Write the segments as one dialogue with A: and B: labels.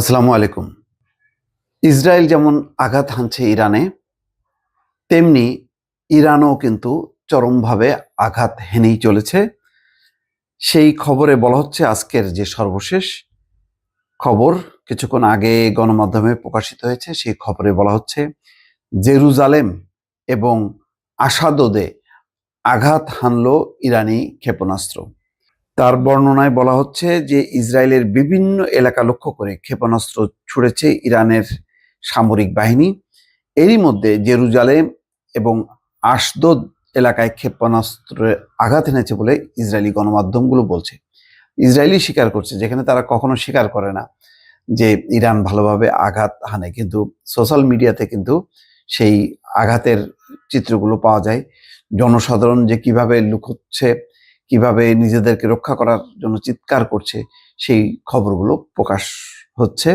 A: আসসালামু আলাইকুম। ইসরায়েল যেমন আঘাত হানছে ইরানে, তেমনি ইরানও কিন্তু চরমভাবে আঘাত হেনেই চলেছে। সেই খবরে বলা হচ্ছে আজকের যে সর্বশেষ খবর, কিছুক্ষণ আগে গণমাধ্যমে প্রকাশিত হয়েছে, সেই খবরে বলা হচ্ছে জেরুজালেম এবং আসাদোদে আঘাত হানল ইরানি ক্ষেপণাস্ত্র। তার বর্ণনায় বলা হচ্ছে যে ইসরায়েলের বিভিন্ন এলাকা লক্ষ্য করে ক্ষেপণাস্ত্র ছুড়েছে ইরানের সামরিক বাহিনী। এরই মধ্যে জেরুজালেম এবং আশদোদ এলাকায় ক্ষেপণাস্ত্রে আঘাত এনেছে বলে ইসরায়েলি গণমাধ্যমগুলো বলছে। ইসরায়েলি স্বীকার করছে, যেখানে তারা কখনো স্বীকার করে না যে ইরান ভালোভাবে আঘাত হানে, কিন্তু সোশ্যাল মিডিয়াতে কিন্তু সেই আঘাতের চিত্রগুলো পাওয়া যায়। জনসাধারণ যে কীভাবে লুকোচ্ছে কীভাবে নিজেদেরকে রক্ষা করার জন্য চিৎকার করছে, সেই খবরগুলো প্রকাশ হচ্ছে।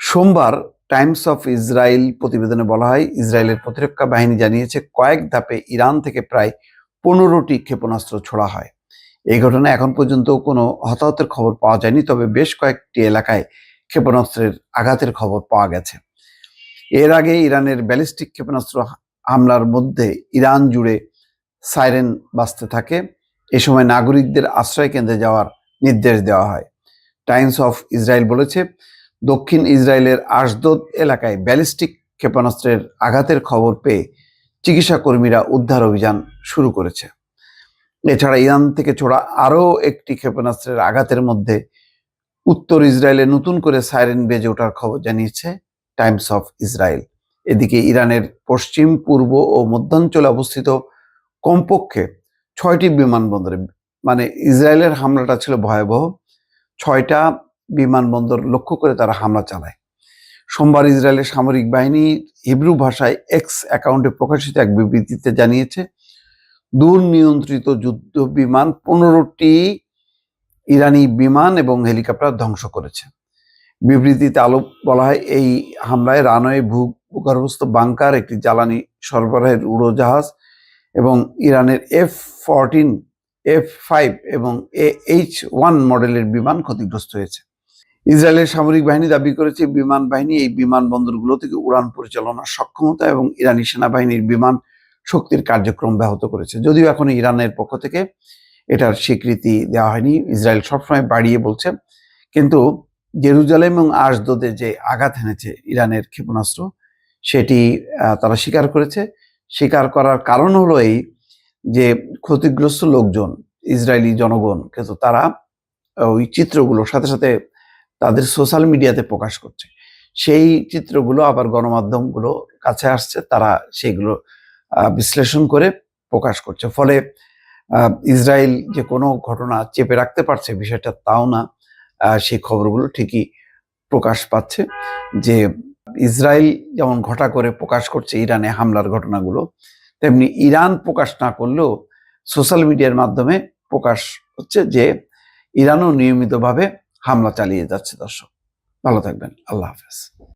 A: সোমবার টাইমস অফ ইসরায়েল প্রতিবেদনে বলা হয় ইসরায়েলের প্রতিরক্ষা বাহিনী জানিয়েছে, কয়েক ধাপে ইরান থেকে প্রায় পনেরোটি ক্ষেপণাস্ত্র ছোড়া হয়। এই ঘটনায় এখন পর্যন্ত কোনো হতাহতের খবর পাওয়া যায়নি, তবে বেশ কয়েকটি এলাকায় ক্ষেপণাস্ত্রের আঘাতের খবর পাওয়া গেছে। এর আগে ইরানের ব্যালিস্টিক ক্ষেপণাস্ত্র হামলার মধ্যে ইরান জুড়ে সাইরেন বাঁচতে থাকে। এ সময় নাগরিকদের আশ্রয় কেন্দ্রে যাওয়ার নির্দেশ দেওয়া হয়। টাইমস অফ ইসরায়েল বলেছে, দক্ষিণ ইসরায়েলের আশদোদ এলাকায় ব্যালিস্টিক ক্ষেপণাস্ত্রের আঘাতের খবর পেয়ে চিকিৎসা কর্মীরা উদ্ধার অভিযান শুরু করেছে। এছাড়া ইরান থেকে ছোড়া আরও একটি ক্ষেপণাস্ত্রের আঘাতের মধ্যে উত্তর ইসরায়েলে নতুন করে সাইরেন বেজে ওঠার খবর জানিয়েছে টাইমস অফ ইসরায়েল। এদিকে ইরানের পশ্চিম, পূর্ব ও মধ্যাঞ্চলে অবস্থিত কমপক্ষে ছয়টি বিমানবন্দরে মানে ইসরায়েলের হামলাটা ছিল ভয়াবহ। ছয়টা বিমানবন্দর লক্ষ্য করে তারা হামলা চালায়। সোমবার ইসরায়েলের সামরিক বাহিনী হিব্রু ভাষায় এক্স অ্যাকাউন্টে প্রকাশিত এক বিবৃতিতে জানিয়েছে, দুর্নিয়ন্ত্রিত যুদ্ধ বিমান পনেরোটি ইরানি বিমান এবং হেলিকপ্টার ধ্বংস করেছে। বিবৃতিতে আলো বলা হয়, এই হামলায় রানওয়ে ভূগর্ভস্থ বাংকার, একটি জ্বালানি সরবরাহের উড়োজাহাজ এবং ইরানের এফ ফরটিন এফ ফাইভ এবং এ এইচ ওয়ান মডেলের বিমান ক্ষতিগ্রস্ত হয়েছে। ইসরায়েলের সামরিক বাহিনী দাবি করেছে, বিমান বাহিনী এই বিমানবন্দরগুলো থেকে উড়ান পরিচালনার সক্ষমতা এবং ইরানি সেনাবাহিনীর বিমান শক্তির কার্যক্রম ব্যাহত করেছে। যদিও এখন ইরানের পক্ষ থেকে এটার স্বীকৃতি দেওয়া হয়নি, ইসরায়েল সবসময় বাড়িয়ে বলছে। কিন্তু জেরুজালেম এবং আশদোদে যে আঘাত এনেছে ইরানের ক্ষেপণাস্ত্র, সেটি তারা স্বীকার করেছে। স্বীকার করার কারণ হলো এই যে ক্ষতিগ্রস্ত লোকজন, ইসরায়েলি জনগণ, কিন্তু তারা ওই চিত্রগুলোর সাথে সাথে তাদের সোশ্যাল মিডিয়াতে প্রকাশ করছে। সেই চিত্রগুলো আবার গণমাধ্যমগুলো কাছে আসছে, তারা সেগুলো বিশ্লেষণ করে প্রকাশ করছে। ফলে ইসরায়েল যে কোনো ঘটনা চেপে রাখতে পারছে বিষয়টা, তাও না সেই খবরগুলো ঠিকই প্রকাশ পাচ্ছে যে ইসরায়েল যেমন ঘটা করে প্রকাশ করছে ইরানে হামলার ঘটনাগুলো, তেমনি ইরান প্রকাশ না করলেও সোশ্যাল মিডিয়ার মাধ্যমে প্রকাশ হচ্ছে যে ইরানও নিয়মিতভাবে হামলা চালিয়ে যাচ্ছে দর্শক। ভালো থাকবেন। আল্লাহ হাফেজ।